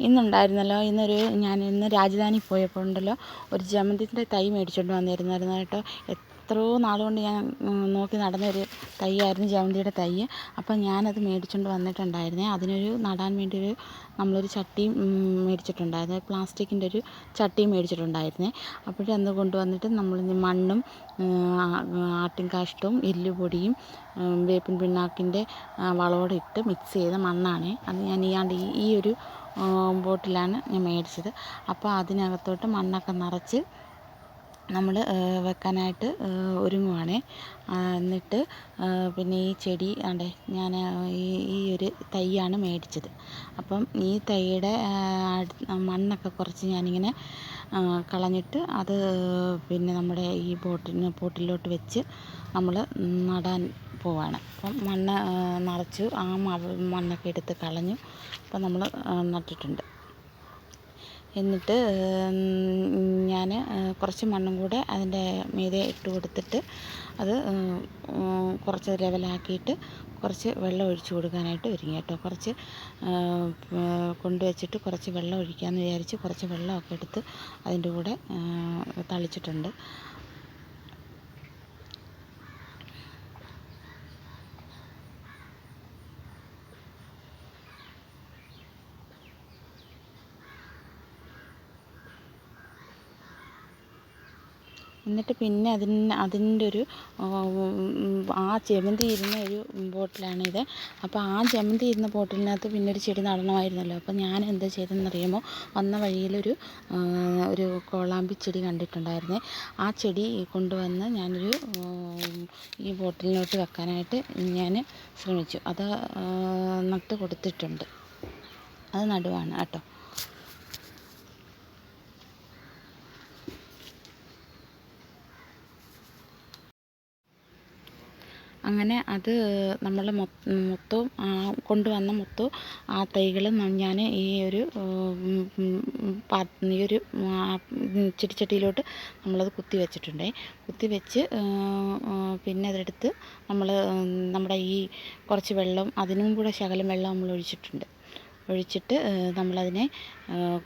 ഇന്നുണ്ടായിരുന്നല്ലോ. ഇന്നൊരു ഞാൻ ഇന്ന് രാജധാനി പോയപ്പോൾ ഉണ്ടല്ലോ ഒരു ജമന്തിന്റെ തൈ മേടിച്ചുകൊണ്ട് വന്നിരുന്നായിരുന്നു കേട്ടോ. എത്രയോ നാളുകൊണ്ട് ഞാൻ നോക്കി നടന്നൊരു തൈയായിരുന്നു ജമന്തിയുടെ തൈ. അപ്പം ഞാനത് മേടിച്ചുകൊണ്ട് വന്നിട്ടുണ്ടായിരുന്നേ. അതിനൊരു നടാൻ വേണ്ടി ഒരു നമ്മളൊരു ചട്ടിയും മേടിച്ചിട്ടുണ്ടായിരുന്നു. പ്ലാസ്റ്റിക്കിന്റെ ഒരു ചട്ടിയും മേടിച്ചിട്ടുണ്ടായിരുന്നേ. അപ്പോഴന്ന് കൊണ്ടുവന്നിട്ട് നമ്മൾ മണ്ണും ആട്ടിൻ കാഷ്ടവും എല്ലുപൊടിയും വേപ്പിൻ പിണ്ണാക്കിന്റെ വളമോടെ ഇട്ട് മിക്സ് ചെയ്ത മണ്ണാണേ. അത് ഞാൻ ഈ ഈ ഒരു ബോട്ടിലാണ് ഞാൻ മേടിച്ചത്. അപ്പോൾ അതിനകത്തോട്ട് മണ്ണൊക്കെ നിറച്ച് നമ്മൾ വെക്കാനായിട്ട് ഒരുങ്ങുവാണേ. എന്നിട്ട് പിന്നെ ഈ ചെടി ആണ്ടേ ഞാൻ ഈ ഈ ഒരു തൈയാണ് മേടിച്ചത്. അപ്പം ഈ തൈയുടെ മണ്ണൊക്കെ കുറച്ച് ഞാനിങ്ങനെ കളഞ്ഞിട്ട് അത് പിന്നെ നമ്മുടെ ഈ ബോട്ടിന് ബോട്ടിലോട്ട് വെച്ച് നമ്മൾ നടാൻ പോവാണ്. അപ്പം മണ്ണ് നിറച്ചു ആ മണ്ണൊക്കെ എടുത്ത് കളഞ്ഞു. അപ്പം നമ്മൾ നട്ടിട്ടുണ്ട്. എന്നിട്ട് ഞാൻ കുറച്ച് മണ്ണും കൂടെ അതിന്റെ മീതെ ഇട്ട് കൊടുത്തിട്ട് അത് കുറച്ച് ലെവലാക്കിയിട്ട് കുറച്ച് വെള്ളം ഒഴിച്ച് കൊടുക്കാനായിട്ട് ഒരുങ്ങി കേട്ടോ. കുറച്ച് കൊണ്ടുവച്ചിട്ട് കുറച്ച് വെള്ളം ഒഴിക്കാമെന്ന് വിചാരിച്ച് കുറച്ച് വെള്ളമൊക്കെ എടുത്ത് അതിന്റെ കൂടെ തളിച്ചിട്ടുണ്ട്. എന്നിട്ട് പിന്നെ അതിന് അതിന്റെ ഒരു ആ ജമന്തി ഇരുന്ന ഒരു ബോട്ടിലാണിത്. അപ്പോൾ ആ ജമന്തി ഇരുന്ന ബോട്ടിലിനകത്ത് പിന്നെ ഒരു ചെടി നടണമായിരുന്നല്ലോ. അപ്പോൾ ഞാൻ എന്താ ചെയ്തതെന്നറിയാമോ വന്ന വഴിയിലൊരു ഒരു കോളാമ്പി ചെടി കണ്ടിട്ടുണ്ടായിരുന്നു. ആ ചെടി കൊണ്ടുവന്ന് ഞാനൊരു ഈ ബോട്ടിലിനോട്ട് വെക്കാനായിട്ട് ഞാൻ ശ്രമിച്ചു. അത് നട്ട് കൊടുത്തിട്ടുണ്ട് അത് നടുവാണ് കേട്ടോ. അങ്ങനെ അത് നമ്മൾ മൊത്തവും കൊണ്ടുവന്ന മൊത്തവും ആ തൈകൾ ഞാൻ ഈ ഒരു ഈ ഒരു ചെടിച്ചട്ടിയിലോട്ട് നമ്മളത് കുത്തി വെച്ചിട്ടുണ്ടേ. കുത്തി വെച്ച് പിന്നെ അതെടുത്ത് നമ്മൾ നമ്മുടെ ഈ കുറച്ച് വെള്ളം അതിനും കൂടെ ശകലം വെള്ളം നമ്മൾ ഒഴിച്ചിട്ടുണ്ട് ഒഴിച്ചിട്ട് നമ്മളതിനെ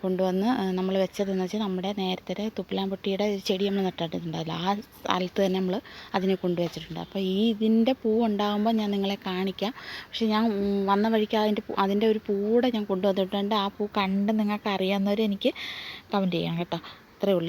കൊണ്ടുവന്ന് നമ്മൾ വെച്ചതെന്ന് വെച്ചാൽ നമ്മുടെ നേരത്തെ തുപ്പലാംപൊട്ടിയുടെ ചെടി നമ്മൾ നട്ടിട്ടുണ്ടാവില്ല ആ സ്ഥലത്ത് തന്നെ നമ്മൾ അതിനെ കൊണ്ടുവച്ചിട്ടുണ്ട്. അപ്പോൾ ഈ ഇതിന്റെ പൂവുണ്ടാകുമ്പോൾ ഞാൻ നിങ്ങളെ കാണിക്കാം. പക്ഷേ ഞാൻ വന്ന വഴിക്ക് അതിന്റെ അതിന്റെ ഒരു പൂവിടെ ഞാൻ കൊണ്ടുവന്നിട്ടുണ്ട്. ആ പൂ കണ്ട് നിങ്ങൾക്ക് അറിയാവുന്നവർ എനിക്ക് കമന്റ് ചെയ്യാം കേട്ടോ. അത്രയേ ഉള്ളൂ.